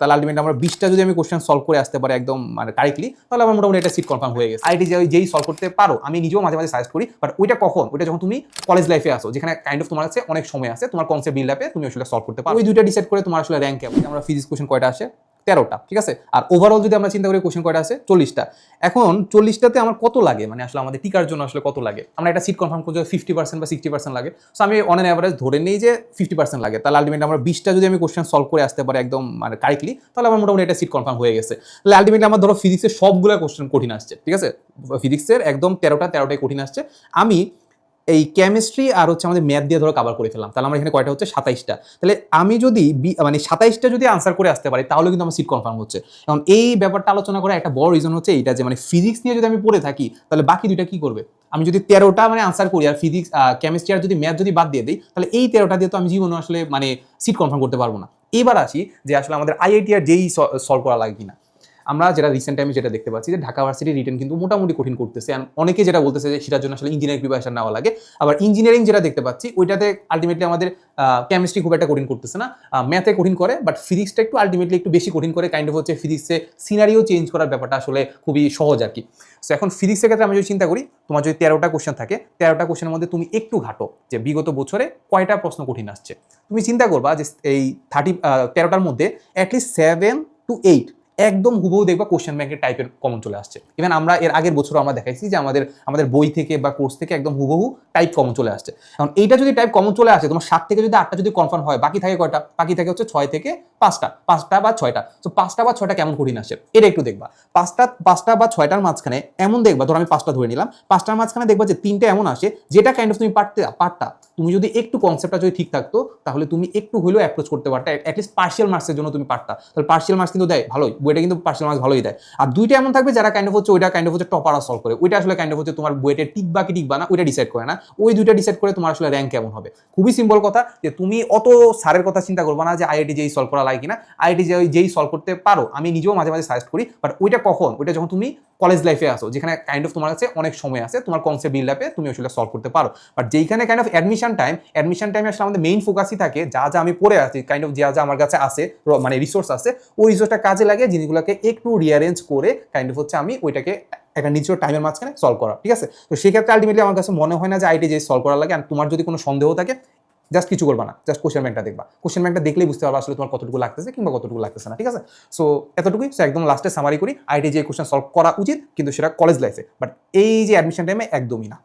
তাহলে আলটিমেটলি আমরা বিশটা যদি আমি কোশ্চেন সলভ করে আসতে পারি একদম মানে কারেক্টলি তাহলে আমার মোটামুটি এটা সিট কনফার্ম হয়ে গেছে। আইটি যে যেই সলভ করতে পারো আমি নিজেও মাঝে মাঝে সাজেস্ট করি বাট ওইটা কখন? ওইটা যখন তুমি কলেজ লাইফে আসো যেখানে কাইন্ড অফ তোমার আছে অনেক সময় আছে তোমার কনসেপ্ট বিল্ড আপে তুমি আসলে সলভ করতে পারো। ওই দুইটা ডিসাইড করে তোমার আসলে র্যাঙ্ক কেমন? আমরা ফিজিক্স কোশ্চেন কয়টা আসে? তেরোটা, ঠিক আছে? আর ওভারঅল যদি আমরা চিন্তা করি কোশ্চেন কয়টা আছে? চল্লিশটা। এখন চল্লিশটাতে আমার কত লাগে? মানে আসলে আমাদের টিকার জন্য আসলে কত লাগে? আমরা একটা সিট কনফার্ম করতে ফিফটি পার্সেন্ট বা সিক্সটি পার্সেন্ট লাগে। সো আমি অন অ্যান অ্যাভারেজ ধরে নিই যে ফিফটি পার্সেন্ট লাগে। তাহলে আলটিমেটলি আমরা বিশটা যদি আমি কোশ্চেন সলভ করে আসতে পারি একদম মানে কারেক্টলি তাহলে আমার মোটামুটি একটা সিট কনফার্ম হয়ে গেছে। তাহলে আলটিমেটলি আমার ধরো ফিজিক্সের সবগুলো কোশ্চেন কঠিন আসছে, ঠিক আছে? ফিজিক্সের একদম তেরোটা, তেরোটাই কঠিন আসছে। আমি এই কেমিস্ট্রি আর হচ্ছে আমাদের ম্যাথ দিয়ে ধরো কাভার করে ফেলাম তাহলে আমার এখানে কয়টা হচ্ছে? সাতাইশটা। তাহলে আমি যদি মানে সাতাইশটা যদি আনসার করে আসতে পারি, তাহলে কিন্তু আমার সিট কনফার্ম হচ্ছে। এখন এই ব্যাপারটা আলোচনা করার একটা বড় রিজন হচ্ছে এইটা যে মানে ফিজিক্স নিয়ে যদি আমি পড়ে থাকি, তাহলে বাকি দুইটা কি করবে? আমি যদি তেরোটা মানে আনসার করি আর ফিজিক্স কেমিস্ট্রি আর যদি ম্যাথ যদি বাদ দিয়ে দিই, তাহলে এই তেরোটা দিয়ে তো আমি জীবনে আসলে মানে সিট কনফার্ম করতে পারব না। এবার আসি যে, আসলে আমাদের আইআইটি আর যেই সলভ করা লাগে কিনা। আমরা যেটা রিসেন্ট টাইমে যেটা দেখতে পাচ্ছি যে ঢাকা ভার্সিটি রিটেন কিন্তু মোটামুটি কঠিন করতেছে। অনেকে যেটা বলতেছে যে সেটার জন্য আসলে ইঞ্জিনিয়ারিং প্রিপারেশন নেওয়া লাগে। আবার ইঞ্জিনিয়ারিং যেটা দেখতে পাচ্ছি, ওইটাতে আলটিমেটলি আমাদের কেমিস্ট্রি খুব একটা কঠিন করতেছে না। ম্যাথে কঠিন করে বাট ফিজিক্সটা একটু আলটিমেটলি একটু বেশি কঠিন করে কাইন্ড অফ হচ্ছে ফিজিক্সে সিনারিও চেঞ্জ করার ব্যাপারটা আসলে খুবই সহজ আর কি। সো এখন ফিজিক্সের ক্ষেত্রে আমি যদি চিন্তা করি, তোমার যদি তেরোটা কোশ্চেন থাকে, তেরোটা কোশ্চেনের মধ্যে তুমি একটু ঘাটো যে বিগত বছরে কয়টা প্রশ্ন কঠিন আসছে। তুমি চিন্তা করবা যে এই থার্টি তেরোটার মধ্যে অ্যাটলিস্ট সেভেন টু এইট একদম হুবহু দেখবা কোশ্চেন ব্যাংকের টাইপের কমন চলে আসছে। ইভেন আমরা এর আগের বছর আমরা দেখাইছি যে আমাদের আমাদের বই থেকে বা কোর্স থেকে একদম হুবহু টাইপ কমন চলে আসছে। এখন এইটা যদি টাইপ কমন চলে আসে, তোমার সাত থেকে যদি আটটা যদি কনফার্ম হয়, বাকি থাকে কয়টা? বাকি থাকে হচ্ছে ছয় থেকে পাঁচটা। পাঁচটা বা ছয়টা। তো পাঁচটা বা ছয়টা কেমন কঠিন আসে? এটা একটু দেখবা। পাঁচটা পাঁচটা বা ছয়টার মাঝখানে এমন দেখবা, ধরো আমি পাঁচটা ধরে নিলাম, পাঁচটার মাঝখানে দেখবা যে তিনটা এমন আসে, যেটা কাইন্ড অফ তুমি পারতে, পারতা। তুমি যদি একটু কনসেপ্টটা যদি ঠিক থাকতো, তাহলে তুমি একটু হলেও অ্যাপ্রোচ করতে পারতা। অ্যাটলিস্ট পার্সিয়াল মার্কসের জন্য তুমি পারতা। তাহলে পার্সিয়াল মার্কস কিন্তু দেয়, ভালোই। বইটা কিন্তু পার্সিয়াল মার্কস ভালোই দেয়। আর দুইটা এমন থাকবে যারা কাইন্ড অফ হচ্ছে ওইটা কাইন্ড অফ হচ্ছে টপারা সলভ করে। ওইটা আসলে কাইন্ড অফ হচ্ছে তোমার বইটা টিকবা কি টিকবা না, ওইটা ডিসাইড করে না। ওই দুইটা ডিসাইড করে তোমার আসলে র্যাঙ্ক কেমন হবে। খুবই সিম্পল কথা যে তুমি অত স্যারের কথা চিন্তা করবে না যে আইআইটি যেই সলভ করা লাগে কিনা। আইআইটি যে যেই সলভ করতে পারো, আমি নিজেও মাঝে মাঝে সাজেস্ট করি বাট ওইটা কখন? ওইটা যখন তুমি কলেজ লাইফে আসো, যেখানে কাইন্ড অফ তোমার কাছে অনেক সময় আছে, তোমার কনসেপ্ট বিল্ড আপে তুমি আসলে সলভ করতে পারো। বাট যেইখানে kind of admission time admission টাইমে আসলে আমাদের মেইন ফোকাসই থাকে যা যা আমি পড়ে আছি কাইন্ড অফ যা যা আমার কাছে আছে মানে রিসোর্স আছে, ওই রিসোর্সটা কাজে লাগে জিনিসগুলোকে একটু রিয়ারেঞ্জ করে কাইন্ড অফ হচ্ছে আমি ওইটাকে একটা নির্দিষ্ট টাইমের মাঝখানে সলভ করা, ঠিক আছে? তো সেক্ষেত্রে আলটিমেটলি আমার কাছে মনে হয় না যে আইটি যে সলভ করা লাগে আর তোমার যদি কোনো সন্দেহ থাকে জাস্ট কিছু করবা না জাস্ট কোশ্চেন ব্যাংকটা দেখবা। কোশ্চেন ব্যাংকটা দেখলেই বুঝতে পারবা আসলে তোমার কতটুকু লাগতেছে কিংবা কতটুকু লাগতেছে না, ঠিক আছে? সো এতটুকুই সো একদম লাস্টে সামারি করি আইটি যে কোশ্চেন সলভ করা উচিত, কিন্তু সেটা কলেজ লাইফে বাট এই যে অ্যাডমিশন টাইমে একদমই না।